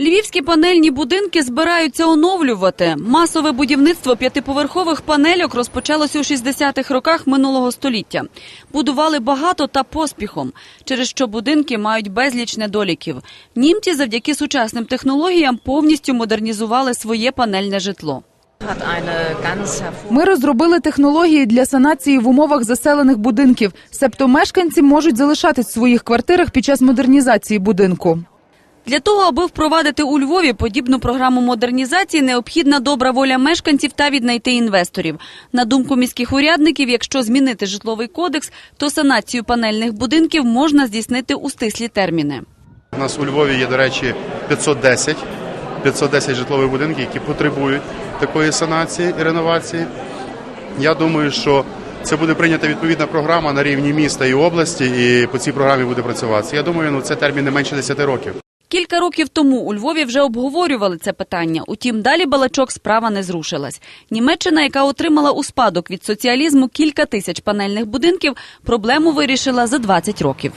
Львівські панельні будинки збираються оновлювати. Масове будівництво п'ятиповерхових панельок розпочалося у 60-х роках минулого століття. Будували багато та поспіхом, через що будинки мають безліч недоліків. Німці завдяки сучасним технологіям повністю модернізували своє панельне житло. Ми розробили технології для санації в умовах заселених будинків. Себто мешканці можуть залишатись в своїх квартирах під час модернізації будинку. Для того, аби впровадити у Львові подібну програму модернізації, необхідна добра воля мешканців та віднайти інвесторів. На думку міських урядників, якщо змінити житловий кодекс, то санацію панельних будинків можна здійснити у стислі терміни. У нас у Львові є, до речі, 510, 510 житлових будинків, які потребують такої санації і реновації. Я думаю, що це буде прийнята відповідна програма на рівні міста і області, і по цій програмі буде працюватися. Я думаю, ну це термін не менше 10 років. Кілька років тому у Львові вже обговорювали це питання. Утім, далі балачок справа не зрушилась. Німеччина, яка отримала у спадок від соціалізму кілька тисяч панельних будинків, проблему вирішила за 20 років.